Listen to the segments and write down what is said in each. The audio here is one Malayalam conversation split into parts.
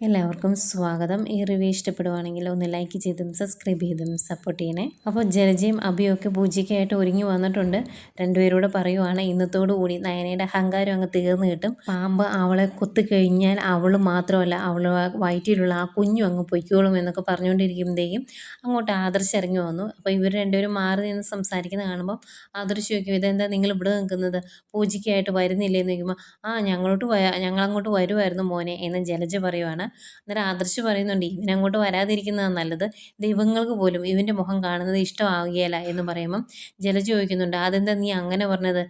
എല്ലാവർക്കും സ്വാഗതം. ഈ റിവ്യൂ ഇഷ്ടപ്പെടുവാണെങ്കിൽ ഒന്ന് ലൈക്ക് ചെയ്തും സബ്സ്ക്രൈബ് ചെയ്തും സപ്പോർട്ട് ചെയ്യണേ. അപ്പോൾ ജലജയും അഭിയൊക്കെ പൂജയ്ക്കായിട്ട് ഒരുങ്ങി വന്നിട്ടുണ്ട്. രണ്ടുപേരോട് പറയുവാണ് ഇന്നത്തോടു കൂടി നയനയുടെ അഹങ്കാരം അങ്ങ് തീർന്നു കിട്ടും. പാമ്പ് അവളെ കൊത്തു കഴിഞ്ഞാൽ അവൾ മാത്രമല്ല അവൾ വയറ്റിലുള്ള ആ കുഞ്ഞു അങ്ങ് പൊയ്ക്കോളും എന്നൊക്കെ പറഞ്ഞുകൊണ്ടിരിക്കുമ്പോഴേക്കും അങ്ങോട്ട് ആദർശ് ഇറങ്ങി വന്നു. അപ്പോൾ ഇവർ രണ്ടുപേരും മാറി നിന്ന് സംസാരിക്കുന്നത് കാണുമ്പോൾ ആദർശ് ചോദിക്കും ഇതെന്താ നിങ്ങൾ ഇവിടെ നിൽക്കുന്നത്? പൂജയ്ക്കായിട്ട് വരുന്നില്ലേ? എന്ന് ചോദിക്കുമ്പോൾ ആ ഞങ്ങളോട്ട് ഞങ്ങളങ്ങോട്ട് വരുമായിരുന്നു മോനെ എന്ന് ജലജ പറയുവാണ്. അന്നേരം ആദർശ് പറയുന്നുണ്ട് ഇവനങ്ങോട്ട് വരാതിരിക്കുന്നതാണ് നല്ലത്. ദൈവങ്ങൾക്ക് പോലും ഇവന്റെ മുഖം കാണുന്നത് ഇഷ്ടമാകുകയല്ല എന്ന് പറയുമ്പം ജല ചോദിക്കുന്നുണ്ട് അതെന്താ നീ അങ്ങനെ പറഞ്ഞത്?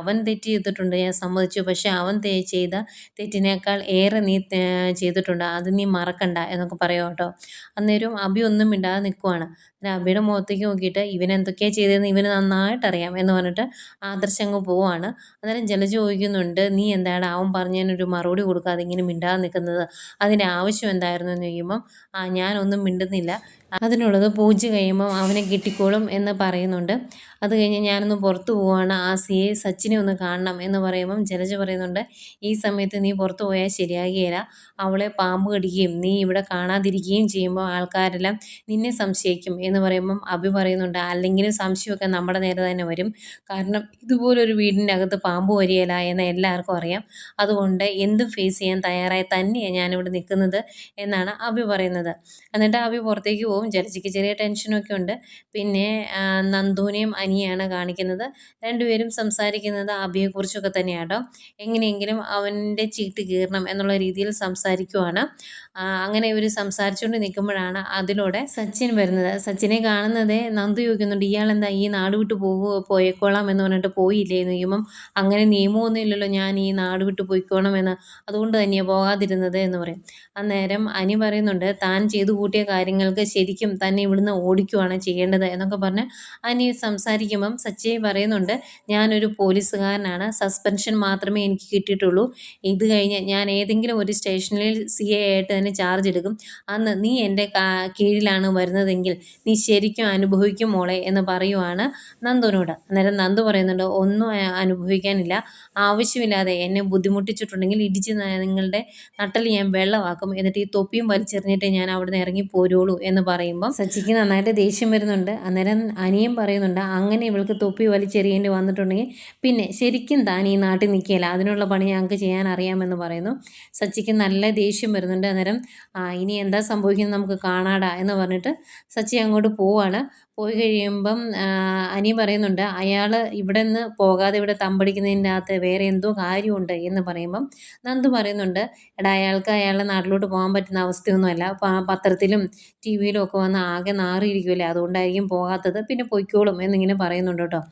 അവൻ തെറ്റ് ചെയ്തിട്ടുണ്ട് ഞാൻ സമ്മതിച്ചു. പക്ഷേ അവൻ ചെയ്ത തെറ്റിനേക്കാൾ ഏറെ നീ ചെയ്തിട്ടുണ്ട്. അത് നീ മറക്കണ്ട എന്നൊക്കെ പറയാം കേട്ടോ. അന്നേരം അഭി ഒന്നും മിണ്ടാതെ നിൽക്കുവാണ് അഭിയുടെ മുഖത്തേക്ക് നോക്കിയിട്ട് ഇവൻ എന്തൊക്കെയാണ് ചെയ്തതെന്ന് ഇവന് നന്നായിട്ട് അറിയാം എന്ന് പറഞ്ഞിട്ട് ആദർശ് അങ്ങ് പോവാണ്. അന്നേരം ജല ചോദിക്കുന്നുണ്ട് നീ എന്താണ് അവൻ പറഞ്ഞതിനൊരു മറുപടി കൊടുക്കാതെ ഇങ്ങനെ മിണ്ടാതെ നിൽക്കുന്നത്? അതിന്റെ ആവശ്യം എന്തായിരുന്നു? എന്ന് ചോദിക്കുമ്പം ആ ഞാനൊന്നും മിണ്ടുന്നില്ല. അതിനുള്ളത് പൂജ കഴിയുമ്പം അവനെ കിട്ടിക്കോളും എന്ന് പറയുന്നുണ്ട്. അത് കഴിഞ്ഞ് ഞാനൊന്ന് പുറത്തു പോവാണ്. ആ സി എ സച്ചിനെ ഒന്ന് കാണണം എന്ന് പറയുമ്പം ജലജ പറയുന്നുണ്ട് ഈ സമയത്ത് നീ പുറത്തു പോയാൽ ശരിയാകുകയില്ല. അവളെ പാമ്പ് കടിക്കുകയും നീ ഇവിടെ കാണാതിരിക്കുകയും ചെയ്യുമ്പോൾ ആൾക്കാരെല്ലാം നിന്നെ സംശയിക്കും എന്ന് പറയുമ്പം അഭി പറയുന്നുണ്ട്. അല്ലെങ്കിലും സംശയമൊക്കെ നമ്മുടെ നേരെ തന്നെ വരും. കാരണം ഇതുപോലൊരു വീടിന്റെ അകത്ത് പാമ്പ് വരികയില്ല എന്ന് എല്ലാവർക്കും അറിയാം. അതുകൊണ്ട് എന്തും ഫേസ് ചെയ്യാൻ തയ്യാറായി തന്നെയാണ് ഞാനിവിടെ നിൽക്കുന്നത് എന്നാണ് അഭി പറയുന്നത്. എന്നിട്ട് അഭി പുറത്തേക്ക് പോകും. ജലജിക്ക് ചെറിയ ടെൻഷനൊക്കെ ഉണ്ട്. പിന്നെ നന്ദുവിനെയും അനിയാണ് കാണിക്കുന്നത്. രണ്ടുപേരും സംസാരിക്കുന്നത് അഭിയെക്കുറിച്ചൊക്കെ തന്നെയാണ് കേട്ടോ എങ്ങനെയെങ്കിലും അവന്റെ ചീട്ട് കീറണം എന്നുള്ള രീതിയിൽ സംസാരിക്കുവാണ്. അങ്ങനെ ഇവർ സംസാരിച്ചുകൊണ്ട് നിൽക്കുമ്പോഴാണ് അതിലൂടെ സച്ചിൻ വരുന്നത്. സച്ചിനെ കാണുന്നത് നന്ദു ചോദിക്കുന്നുണ്ട് ഇയാൾ എന്താ ഈ നാട് വിട്ട് പോകുമോ പോയേക്കോളാം എന്ന് പറഞ്ഞിട്ട് പോയില്ലേ ചോദിക്കുമ്പം അങ്ങനെ നിയമമൊന്നും ഇല്ലല്ലോ ഞാൻ ഈ നാട് വിട്ട് പോയിക്കോണം എന്ന്. അതുകൊണ്ട് തന്നെയാണ് പോകാതിരുന്നത് എന്ന് പറയും. അന്നേരം അനി പറയുന്നുണ്ട് താൻ ചെയ്തു കൂട്ടിയ കാര്യങ്ങൾക്ക് ശരിക്കും തന്നെ ഇവിടുന്ന് ഓടിക്കുവാണ് ചെയ്യേണ്ടത് എന്നൊക്കെ പറഞ്ഞ് അനി സംസാരിക്കുമ്പം സച്ചി പറയുന്നുണ്ട് ഞാനൊരു പോലീസുകാരനാണ്. സസ്പെൻഷൻ മാത്രമേ എനിക്ക് കിട്ടിയിട്ടുള്ളൂ. ഇത് കഴിഞ്ഞ് ഞാൻ ഏതെങ്കിലും ഒരു സ്റ്റേഷനിൽ സി എ ആയിട്ട് തന്നെ ചാർജ് എടുക്കും. അന്ന് നീ എന്റെ കീഴിലാണ് വരുന്നതെങ്കിൽ നീ ശരിക്കും അനുഭവിക്കും മോളെ എന്ന് പറയുവാണ് നന്ദുവിനോട്. അന്നേരം നന്ദു പറയുന്നുണ്ട് ഒന്നും അനുഭവിക്കാനില്ല. ആവശ്യമില്ലാതെ എന്നെ ബുദ്ധിമുട്ടിച്ചിട്ടുണ്ടെങ്കിൽ ഇടിച്ച് നിങ്ങളുടെ നട്ടൽ ഞാൻ വെള്ളമാക്കും. എന്നിട്ട് ഈ തൊപ്പിയും വലിച്ചെറിഞ്ഞിട്ട് ഞാൻ അവിടെ നിന്ന് ഇറങ്ങി പോരുള്ളൂ എന്ന് പറയുമ്പം സച്ചിക്ക് നന്നായിട്ട് ദേഷ്യം വരുന്നുണ്ട്. അന്നേരം അനിയും പറയുന്നുണ്ട് അങ്ങനെ ഇവൾക്ക് തൊപ്പി വലിച്ചെറിയേണ്ടി വന്നിട്ടുണ്ടെങ്കിൽ പിന്നെ ശരിക്കും താൻ ഈ നാട്ടിൽ നിൽക്കുകയില്ല. അതിനുള്ള പണി ഞങ്ങൾക്ക് ചെയ്യാൻ അറിയാമെന്ന് പറയുന്നു. സച്ചിക്ക് നല്ല ദേഷ്യം വരുന്നുണ്ട്. അന്നേരം ഇനി എന്താ സംഭവിക്കുന്നത് നമുക്ക് കാണാടാ എന്ന് പറഞ്ഞിട്ട് സച്ചി അങ്ങോട്ട് പോവാണ്. പോയി കഴിയുമ്പം അനി പറയുന്നുണ്ട് അയാൾ ഇവിടെ നിന്ന് പോകാതെ ഇവിടെ തമ്പടിക്കുന്നതിന്റെ അകത്ത് വേറെ എന്തോ കാര്യമുണ്ട് എന്ന് പറയുമ്പം നന്ദു പറയുന്നുണ്ട് എടാ അയാൾക്ക് അയാളുടെ നാട്ടിലോട്ട് പോകാൻ പറ്റുന്ന അവസ്ഥയൊന്നുമല്ല. പത്രത്തിലും ടി വിയിലും ഒക്കെ വന്ന് ആകെ നാറിയിരിക്കുമല്ലേ അതുകൊണ്ടായിരിക്കും പോകാത്തത്. പിന്നെ പൊയ്ക്കോളും എന്നിങ്ങനെ പറയുന്നുണ്ട് കേട്ടോ.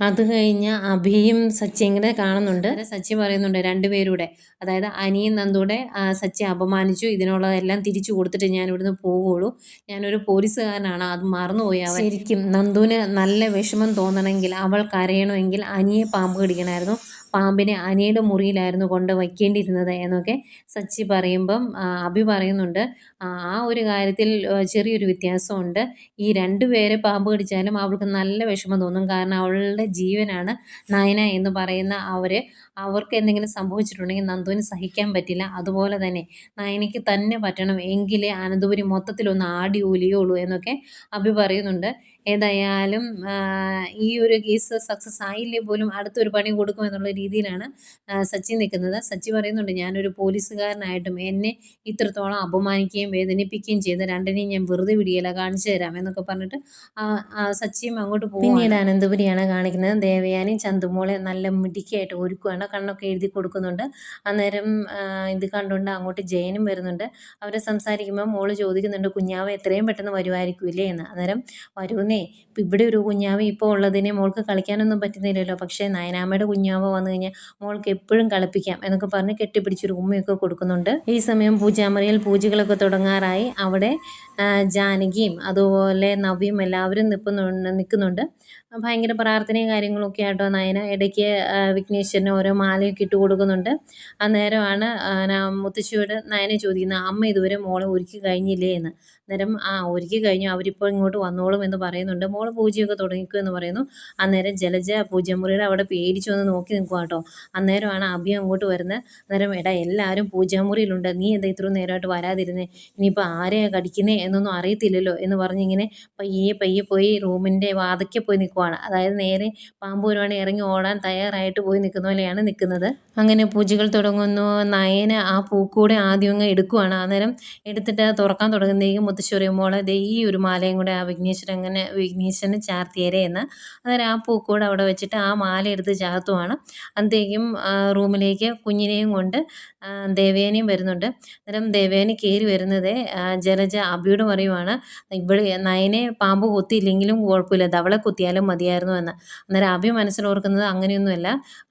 അത് കഴിഞ്ഞ് അഭിയും സച്ചിയും കൂടെ കാണുന്നുണ്ട്. സച്ചി പറയുന്നുണ്ട് രണ്ടുപേരൂടെ അതായത് അനിയും നന്ദൂടെ സച്ചി അപമാനിച്ചു ഇതിനുള്ളതെല്ലാം തിരിച്ചു കൊടുത്തിട്ട് ഞാൻ ഇവിടുന്ന് പോവുള്ളൂ. ഞാനൊരു പോലീസുകാരനാണ് അത് മറന്നുപോയി അവൻ. ശരിക്കും നന്ദുവിന് നല്ല വിഷമം തോന്നണമെങ്കിൽ അവൾ കരയണമെങ്കിൽ അനിയെ പാമ്പ് കടിക്കണമായിരുന്നു. പാമ്പിനെ അനിയുടെ മുറിയിലായിരുന്നു കൊണ്ട് വയ്ക്കേണ്ടിയിരുന്നത് എന്നൊക്കെ സച്ചി പറയുമ്പം അഭി പറയുന്നുണ്ട്. ആ ഒരു കാര്യത്തിൽ ചെറിയൊരു വ്യത്യാസമുണ്ട്. ഈ രണ്ടു പേരെ പാമ്പ് കടിച്ചാലും അവൾക്ക് നല്ല വിഷമം തോന്നും. കാരണം അവളുടെ ജീവനാണ് നയന എന്ന് പറയുന്ന അവർ അവർക്ക് എന്തെങ്കിലും സംഭവിച്ചിട്ടുണ്ടെങ്കിൽ നന്ദുവിന് സഹിക്കാൻ പറ്റില്ല. അതുപോലെ തന്നെ നയനയ്ക്ക് തന്നെ പറ്റണം. എങ്കിലേ അനന്തപുരി മൊത്തത്തിലൊന്ന് ആടി ഒലിയുള്ളൂ എന്നൊക്കെ അഭി പറയുന്നുണ്ട്. ഏതായാലും ഈ ഒരു കേസ് സക്സസ് ആയില്ലേ പോലും അടുത്തൊരു പണി കൊടുക്കും എന്നുള്ള രീതിയിലാണ് സച്ചി നിൽക്കുന്നത്. സച്ചി പറയുന്നുണ്ട് ഞാനൊരു പോലീസുകാരനായിട്ടും എന്നെ ഇത്രത്തോളം അപമാനിക്കുകയും വേദനിപ്പിക്കുകയും ചെയ്ത രണ്ടിനെയും ഞാൻ വെറുതെ വിടിയല്ല കാണിച്ചു തരാം എന്നൊക്കെ പറഞ്ഞിട്ട് സച്ചിയും അങ്ങോട്ട് പോകും പിന്നീട് അനന്തപുരിയാണ് കാണിക്കുന്നത്. ദേവയാനി ചന്തുമോളെ നല്ല മിടിക്കായിട്ട് ഒരുക്കുകയാണ് കണ്ണൊക്കെ എഴുതി കൊടുക്കുന്നുണ്ട്. അന്നേരം ഇത് കണ്ടുകൊണ്ട് അങ്ങോട്ട് ജയനും വരുന്നുണ്ട്. അവരെ സംസാരിക്കുമ്പോൾ മോൾ ചോദിക്കുന്നുണ്ട് കുഞ്ഞാവ് എത്രയും പെട്ടെന്ന് വരുമായിരിക്കില്ലേ? എന്ന്. അന്നേരം വരുമെന്നേ ഇവിടെ ഒരു കുഞ്ഞാവ് ഇപ്പോൾ ഉള്ളതിനെ മോൾക്ക് കളിക്കാനൊന്നും പറ്റുന്നില്ലല്ലോ. പക്ഷേ നയനാമയുടെ കുഞ്ഞാവ് വന്നു കഴിഞ്ഞാൽ മോൾക്ക് എപ്പോഴും കളിപ്പിക്കാം എന്നൊക്കെ പറഞ്ഞ് കെട്ടിപ്പിടിച്ചൊരു ഉമ്മയൊക്കെ കൊടുക്കുന്നുണ്ട്. ഈ സമയം പൂജാമറിയിൽ പൂജകളൊക്കെ തുടങ്ങാറായി. അവിടെ ജാനകിയും അതുപോലെ നവ്യും എല്ലാവരും നിൽക്കുന്നുണ്ട് നിൽക്കുന്നുണ്ട്. ഭയങ്കര പ്രാർത്ഥനയും കാര്യങ്ങളൊക്കെ ആട്ടോ നയന. ഇടയ്ക്ക് വിഘ്നേശ്വരന് ഓരോ മാലയൊക്കെ ഇട്ട് കൊടുക്കുന്നുണ്ട്. അന്നേരമാണ് മുത്തശ്ശിയോട് നയനെ ചോദിക്കുന്നത് അമ്മ ഇതുവരെ മോളെ ഒരുക്കി കഴിഞ്ഞില്ലേ? എന്ന്. അന്നേരം ആ ഒരുക്കി കഴിഞ്ഞു. അവരിപ്പോൾ ഇങ്ങോട്ട് വന്നോളും എന്ന് പറയുന്നുണ്ട്. മോൾ പൂജയൊക്കെ തുടങ്ങിക്കും എന്ന് പറയുന്നു. അന്നേരം ജലജ പൂജമുറിയുടെ അവിടെ പേടിച്ചു വന്ന് നോക്കി നിൽക്കുക കേട്ടോ. അന്നേരമാണ് അഭി അങ്ങോട്ട് വരുന്നത്. അന്നേരം എടാ എല്ലാവരും പൂജാമുറിയിലുണ്ട്. നീ എന്താ ഇത്രയും നേരമായിട്ട് വരാതിരുന്നേ? ഇനിയിപ്പോൾ ആരെയാ കടിക്കുന്നേ എന്നൊന്നും അറിയത്തില്ലല്ലോ? എന്ന് പറഞ്ഞിങ്ങനെ പയ്യെ പയ്യെ പോയി റൂമിന്റെ വാതയ്ക്ക് പോയി നിൽക്കുവാണ്. അതായത് നേരെ പാമ്പ് ഇറങ്ങി ഓടാൻ തയ്യാറായിട്ട് പോയി നിൽക്കുന്ന പോലെയാണ് നിൽക്കുന്നത്. അങ്ങനെ പൂജകൾ തുടങ്ങുന്നു. നയന ആ പൂക്കൂടെ ആദ്യം അങ്ങ് എടുക്കുവാണ്. അന്നേരം എടുത്തിട്ട് തുറക്കാൻ തുടങ്ങുന്നതേക്കും മുത്തശ്ശി മോൾ ദേ ഈ ഒരു മാലയും കൂടെ ആ വിഘ്നേശ്വരൻ അങ്ങനെ വിഘ്നേശ്വരന് ചാർത്തിയരേ എന്ന്. അന്നേരം ആ പൂക്കൂടെ അവിടെ വെച്ചിട്ട് ആ മാല എടുത്ത് ചാർത്തുവാണ് അന്നേക്കും റൂമിലേക്ക് കുഞ്ഞിനെയും കൊണ്ട് ദേവേനയും വരുന്നുണ്ട്. അന്നേരം ദേവേന കയറി വരുന്നത് ജലജ അബിയോട് പറയുവാണ് ഇവിടെ നയനെ പാമ്പ് കൊത്തിയില്ലെങ്കിലും കുഴപ്പമില്ല. അവളെ കൊത്തിയാലും മതിയായിരുന്നു എന്ന്. അന്നേരം അബി മനസ്സിലോർക്കുന്നത് അങ്ങനെയൊന്നുമല്ല.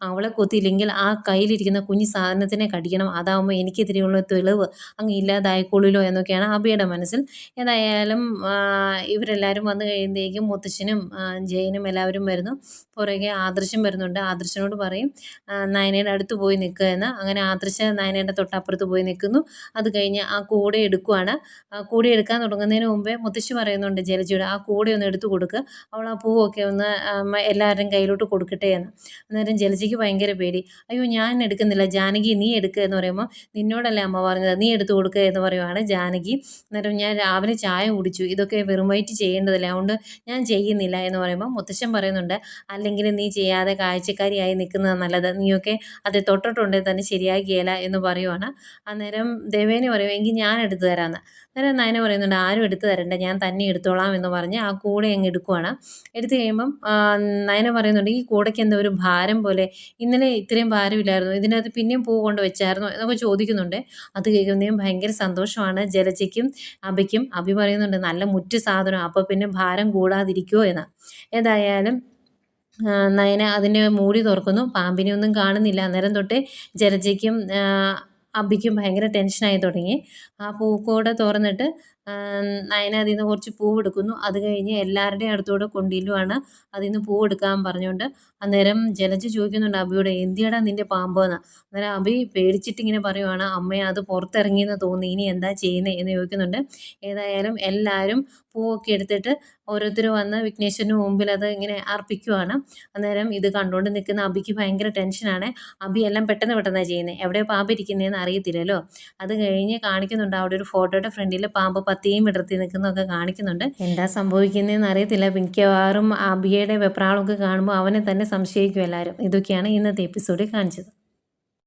അവളെ കൊത്തിയില്ലെങ്കിൽ ആ കയ്യിലിരിക്കുന്ന കുഞ്ഞു സാധനത്തിനെ കടിക്കണം. അതാവുമ്പോൾ എനിക്കെതിരെയുള്ള തെളിവ് അങ്ങ് ഇല്ലാതായിക്കൊള്ളിലോ എന്നൊക്കെയാണ് അബിയുടെ മനസ്സിൽ ഏതായാലും ഇവരെല്ലാവരും വന്നു കഴിയുമ്പോഴേക്കും മുത്തച്ഛനും ജയനും എല്ലാവരും വരുന്നു. പുറകെ ആദർശം വരുന്നുണ്ട്. ആദർശനോട് പറയും നയനയുടെ അടുത്ത് പോയി നിൽക്കുക എന്ന്. അങ്ങനെ ആദർശ നയനയുടെ തൊട്ടപ്പുറത്ത് പോയി നിൽക്കുന്നു. അത് കഴിഞ്ഞ് ആ കൂടെ എടുക്കുവാണ്. ആ കൂടെ എടുക്കാൻ തുടങ്ങുന്നതിന് മുമ്പേ മുത്തശ്ശി പറയുന്നുണ്ട് ജലജിയുടെ ആ കൂടെ ഒന്ന് എടുത്തു കൊടുക്കുക അവൾ ആ പൂവൊക്കെ ഒന്ന് എല്ലാവരുടെയും കയ്യിലോട്ട് കൊടുക്കട്ടെ എന്ന്. അന്നേരം ജലജിക്ക് ഭയങ്കര പേടി. അയ്യോ ഞാൻ എടുക്കുന്നില്ല. ജാനകി നീ എടുക്കുക എന്ന് പറയുമ്പോൾ നിന്നോടല്ലേ അമ്മ പറഞ്ഞത്? നീ എടുത്തു കൊടുക്കുക എന്ന് പറയുവാണ് ജാനകി. അന്നേരം ഞാൻ രാവിലെ ചായ കുടിച്ചു. ഇതൊക്കെ വെറും വയറ്റ് ചെയ്യേണ്ടതല്ല? അതുകൊണ്ട് ഞാൻ ചെയ്യുന്നില്ല എന്ന് പറയുമ്പോൾ മുത്തശ്ശൻ പറയുന്നുണ്ട് അല്ലെങ്കിൽ നീ ചെയ്യാതെ കാഴ്ചക്കാരിയായി നിൽക്കുന്നത് നല്ലത്. നീയൊക്കെ അത് തൊട്ടിട്ടുണ്ടെങ്കിൽ തന്നെ ശരിയാക്കിയല്ല എന്ന് പറയുവാണ്. അന്നേരം ദേവേനെ പറയും എങ്കിൽ ഞാൻ എടുത്തു തരാമെന്ന് അന്നേരം നയന പറയുന്നുണ്ട് ആരും എടുത്തു തരണ്ട. ഞാൻ തന്നെ എടുത്തോളാം എന്ന് പറഞ്ഞ് ആ കൂടെ അങ്ങ് എടുക്കുവാണ്. എടുത്തു കഴിയുമ്പം നയന പറയുന്നുണ്ട് ഈ കൂടയ്ക്ക് എന്തോ ഒരു ഭാരം പോലെ. ഇന്നലെ ഇത്രയും ഭാരമില്ലായിരുന്നു. ഇതിനകത്ത് പിന്നെയും പൂ കൊണ്ട് വെച്ചായിരുന്നു എന്നൊക്കെ ചോദിക്കുന്നുണ്ട്. അത് കേൾക്കുന്നതും ഭയങ്കര സന്തോഷമാണ്. ജലജയ്ക്കും അബിക്കും അഭി പറയുന്നുണ്ട് നല്ല മുറ്റ് സാധനം അപ്പോൾ പിന്നെ ഭാരം കൂടാതിരിക്കുമോ എന്ന്. ഏതായാലും നയനെ അതിന്റെ മൂടി തുറക്കുന്നു. പാമ്പിനെ ഒന്നും കാണുന്നില്ല. അന്നേരം തൊട്ട് ജലജയ്ക്കും അബിക്കും ഭയങ്കര ടെൻഷനായി തുടങ്ങി. ആ പൂക്കോട് തുറന്നിട്ട് നയന അതിൽ നിന്ന് കുറച്ച് പൂവെടുക്കുന്നു. അത് കഴിഞ്ഞ് എല്ലാവരുടെയും അടുത്തൂടെ കൊണ്ടില്ലുവാണ് അതിൽ നിന്ന് പൂവെടുക്കാൻ പറഞ്ഞുകൊണ്ട് അന്നേരം ജലജ ചോദിക്കുന്നുണ്ട് അബിയോട് എന്തിയടാ നിന്റെ പാമ്പെന്ന്? അന്നേരം അബി പേടിച്ചിട്ട് ഇങ്ങനെ പറയുവാണ് അമ്മയെ അത് പുറത്തിറങ്ങിയെന്ന് തോന്നി ഇനി എന്താ ചെയ്യുന്നത് എന്ന് ചോദിക്കുന്നുണ്ട്. ഏതായാലും എല്ലാവരും പൂവൊക്കെ എടുത്തിട്ട് ഓരോരുത്തർ വന്ന് വിഘ്നേശ്വരന് മുമ്പിൽ അത് ഇങ്ങനെ അർപ്പിക്കുവാണ്. അന്നേരം ഇത് കണ്ടുകൊണ്ട് നിൽക്കുന്ന അബിക്ക് ഭയങ്കര ടെൻഷനാണ്. അബി എല്ലാം പെട്ടെന്ന് പെട്ടെന്നാണ് ചെയ്യുന്നത് എവിടെ പാമ്പ് ഇരിക്കുന്നതെന്ന് അറിയത്തില്ലല്ലോ? അത് കഴിഞ്ഞ് കാണിക്കുന്നുണ്ട് അവിടെ ഒരു ഫോട്ടോയുടെ ഫ്രണ്ടിൽ പാമ്പ് പത്തിയും വിടർത്തി നിൽക്കുന്നതൊക്കെ കാണിക്കുന്നുണ്ട്. എന്താ സംഭവിക്കുന്നതെന്ന് അറിയത്തില്ല. മിക്കവാറും അബിയയുടെ വെപ്രാളൊക്കെ കാണുമ്പോൾ അവനെ തന്നെ സംശയിക്കും എല്ലാവരും. ഇതൊക്കെയാണ് ഇന്നത്തെ എപ്പിസോഡിൽ കാണിച്ചത്.